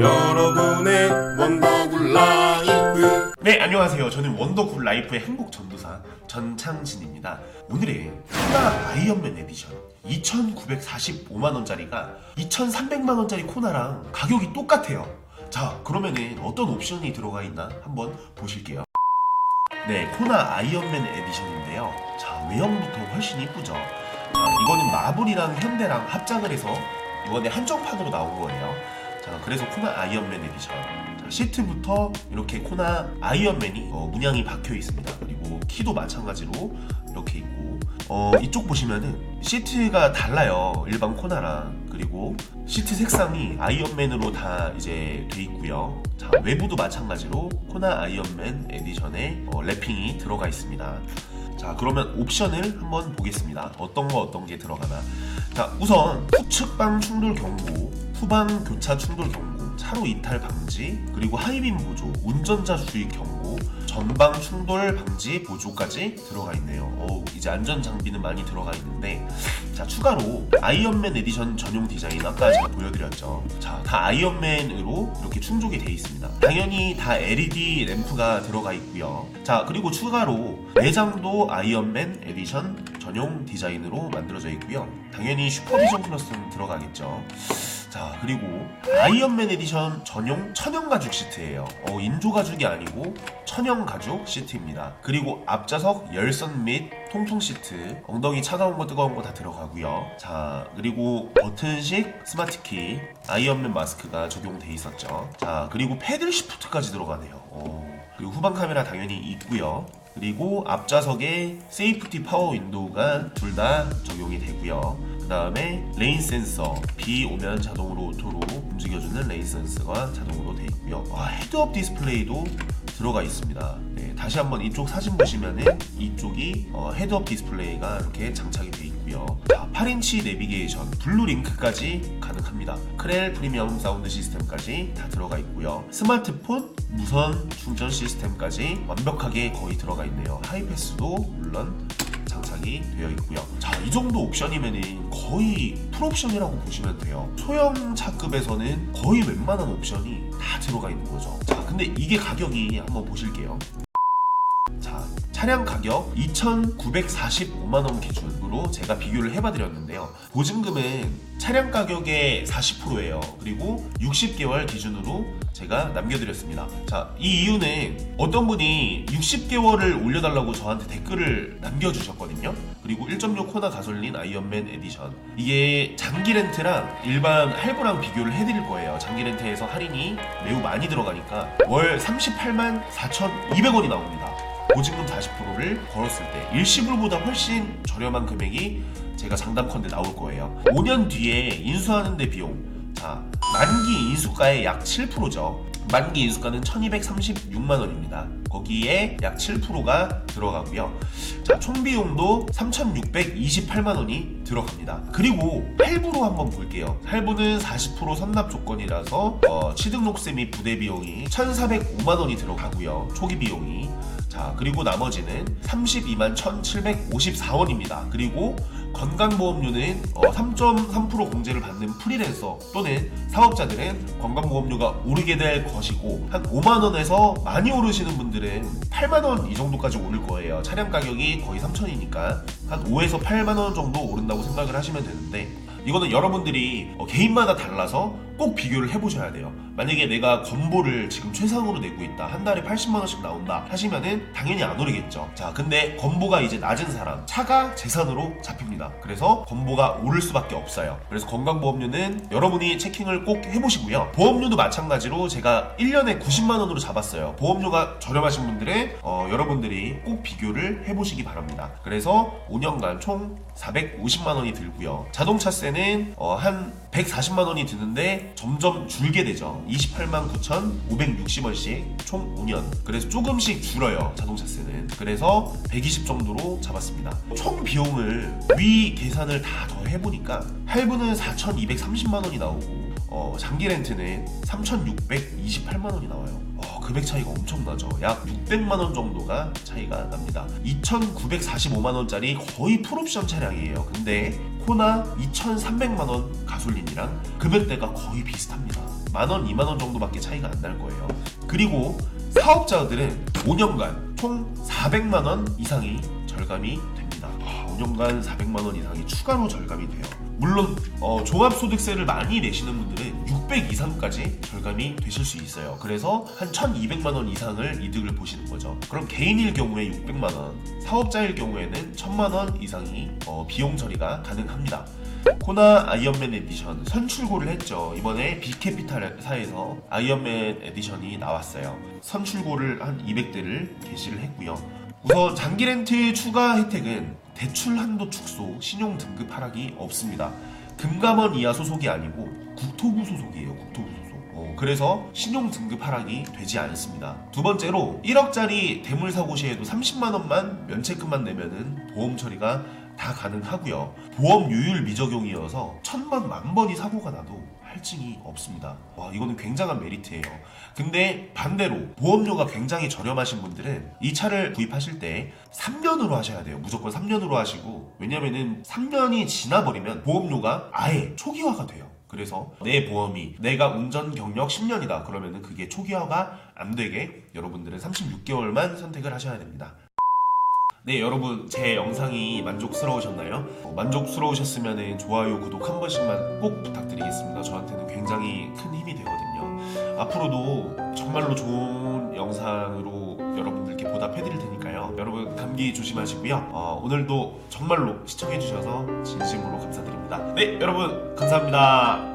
여러분의 원더굴 라이프 네, 안녕하세요. 저는 원더굴 라이프의 행복 전도사 전창진입니다. 오늘은 코나 아이언맨 에디션 2,945만원짜리가 2,300만원짜리 코나랑 가격이 똑같아요. 자, 그러면은 어떤 옵션이 들어가 있나 한번 보실게요. 네, 코나 아이언맨 에디션인데요. 자, 외형부터 훨씬 이쁘죠? 자, 이거는 마블이랑 현대랑 합작을 해서 이번에 한정판으로 나온 거예요. 자, 그래서 코나 아이언맨 에디션. 자, 시트부터 이렇게 코나 아이언맨이 어, 문양이 박혀 있습니다. 그리고 키도 마찬가지로 이렇게 있고, 어, 이쪽 보시면은 시트가 달라요. 일반 코나랑. 그리고 시트 색상이 아이언맨으로 다 이제 돼 있고요. 자, 외부도 마찬가지로 코나 아이언맨 에디션에 어, 랩핑이 들어가 있습니다. 자, 그러면 옵션을 한번 보겠습니다. 어떤 거 어떤 게 들어가나. 자, 우선 후측방 충돌 경고, 후방 교차 충돌 경고, 차로 이탈 방지, 그리고 하이빔 보조, 운전자 주의 경고, 전방 충돌 방지 보조까지 들어가 있네요. 오, 이제 안전 장비는 많이 들어가 있는데, 자 추가로 아이언맨 에디션 전용 디자인 아까 제가 보여드렸죠. 자, 다 아이언맨으로 이렇게 충족이 돼 있습니다. 당연히 다 LED 램프가 들어가 있고요. 자, 그리고 추가로 내장도 아이언맨 에디션 전용 디자인으로 만들어져 있고요. 당연히 슈퍼비전 플러스는 들어가겠죠. 자 그리고 아이언맨 에디션 전용 천연 가죽 시트예요. 어, 인조 가죽이 아니고 천연 가죽 시트입니다. 그리고 앞좌석 열선 및 통풍 시트, 엉덩이 차가운 거 뜨거운 거 다 들어가고요. 자 그리고 버튼식 스마트 키, 아이언맨 마스크가 적용돼 있었죠. 자 그리고 패들 시프트까지 들어가네요. 어, 그리고 후방 카메라 당연히 있고요. 그리고 앞좌석에 세이프티 파워 윈도우가 둘 다 적용이 되고요. 그 다음에 레인 센서 비 오면 자동으로 오토로 움직여주는 레인 센서가 자동으로 돼 있고요. 와, 헤드업 디스플레이도 들어가 있습니다. 네, 다시 한번 이쪽 사진 보시면은 이쪽이 어, 헤드업 디스플레이가 이렇게 장착이 돼있 고요. 자, 8인치 내비게이션, 블루 링크까지 가능합니다. 크렐 프리미엄 사운드 시스템까지 다 들어가 있고요. 스마트폰 무선 충전 시스템까지 완벽하게 거의 들어가 있네요. 하이패스도 물론 장착이 되어 있고요. 자, 이 정도 옵션이면은 거의 풀옵션이라고 보시면 돼요. 소형 차급에서는 거의 웬만한 옵션이 다 들어가 있는 거죠. 자, 근데 이게 가격이 한번 보실게요. 자, 차량 가격 2,945만 원 기준으로 제가 비교를 해봐드렸는데요. 보증금은 차량 가격의 40%예요. 그리고 60개월 기준으로 제가 남겨드렸습니다. 자, 이 이유는 어떤 분이 60개월을 올려달라고 저한테 댓글을 남겨주셨거든요. 그리고 1.6 코나 가솔린 아이언맨 에디션. 이게 장기 렌트랑 일반 할부랑 비교를 해드릴 거예요. 장기 렌트에서 할인이 매우 많이 들어가니까 월 38만 4,200원이 나옵니다. 보증금 40%를 걸었을 때 일시불보다 훨씬 저렴한 금액이 제가 장담컨대 나올 거예요. 5년 뒤에 인수하는 데 비용 자 만기 인수가의 약 7%죠. 만기 인수가는 1236만 원입니다. 거기에 약 7%가 들어가고요. 자, 총 비용도 3628만 원이 들어갑니다. 그리고 할부로 한번 볼게요. 할부는 40% 선납 조건이라서 어, 취등록세 및 부대 비용이 1,405만 원이 들어가고요. 초기 비용이 자, 그리고 나머지는 32만 1,754원입니다. 그리고 건강보험료는 어, 3.3% 공제를 받는 프리랜서 또는 사업자들은 건강보험료가 오르게 될 것이고 한 5만 원에서 많이 오르시는 분들은 8만 원 이 정도까지 오를 거예요. 차량 가격이 거의 3천이니까 한 5에서 8만 원 정도 오른다고 생각을 하시면 되는데 이거는 여러분들이 어, 개인마다 달라서 꼭 비교를 해보셔야 돼요. 만약에 내가 건보를 지금 최상으로 내고 있다. 한 달에 80만 원씩 나온다. 하시면은 당연히 안 오르겠죠. 자, 근데 건보가 이제 낮은 사람, 차가 재산으로 잡힙니다. 그래서 건보가 오를 수밖에 없어요. 그래서 건강보험료는 여러분이 체킹을 꼭 해보시고요. 보험료도 마찬가지로 제가 1년에 90만 원으로 잡았어요. 보험료가 저렴하신 분들은 어, 여러분들이 꼭 비교를 해보시기 바랍니다. 그래서 5년간 총 450만 원이 들고요. 자동차세는 어, 한 140만 원이 드는데 점점 줄게 되죠. 28만 9,560원씩 총 5년. 그래서 조금씩 줄어요. 자동차세는. 그래서 120 정도로 잡았습니다. 총 비용을 위 계산을 다 더해보니까 할부는 4,230만 원이 나오고 어, 장기 렌트는 3,628만 원이 나와요. 어, 금액 차이가 엄청나죠. 약 600만 원 정도가 차이가 납니다. 2,945만 원짜리 거의 풀옵션 차량이에요. 근데 코나 2,300만 원 가솔린이랑 금액대가 거의 비슷합니다. 만 원, 2만 원 정도밖에 차이가 안 날 거예요. 그리고 사업자들은 5년간 총 400만 원 이상이 절감이 됩니다. 아, 5년간 400만 원 이상이 추가로 절감이 돼요. 물론 어, 종합소득세를 많이 내시는 분들은 600 이상까지 절감이 되실 수 있어요. 그래서 한 1,200만 원 이상을 이득을 보시는 거죠. 그럼 개인일 경우에 600만 원, 사업자일 경우에는 1,000만 원 이상이 어, 비용 처리가 가능합니다. 코나 아이언맨 에디션 선출고를 했죠. 이번에 빅캐피탈사에서 아이언맨 에디션이 나왔어요. 선출고를 한 200대를 게시를 했고요. 우선 장기 렌트 추가 혜택은 대출 한도 축소, 신용 등급 하락이 없습니다. 금감원 이하 소속이 아니고 국토부 소속이에요. 국토부 소속. 어, 그래서 신용 등급 하락이 되지 않습니다. 두 번째로 1억짜리 대물 사고 시에도 30만 원만 면책금만 내면은 보험 처리가 다 가능하고요. 보험 유율 미적용이어서 천번 만 번이 사고가 나도 할증이 없습니다. 와 이거는 굉장한 메리트예요. 근데 반대로 보험료가 굉장히 저렴하신 분들은 이 차를 구입하실 때 3년으로 하셔야 돼요. 무조건 3년으로 하시고 왜냐면은 3년이 지나버리면 보험료가 아예 초기화가 돼요. 그래서 내 보험이 내가 운전 경력 10년이다 그러면은 그게 초기화가 안 되게 여러분들은 36개월만 선택을 하셔야 됩니다. 네 여러분 제 영상이 만족스러우셨나요? 어, 만족스러우셨으면 좋아요 구독 한 번씩만 꼭 부탁드리겠습니다. 저한테는 굉장히 큰 힘이 되거든요. 앞으로도 정말로 좋은 영상으로 여러분들께 보답해드릴 테니까요. 여러분 감기 조심하시고요. 어, 오늘도 정말로 시청해주셔서 진심으로 감사드립니다. 네 여러분 감사합니다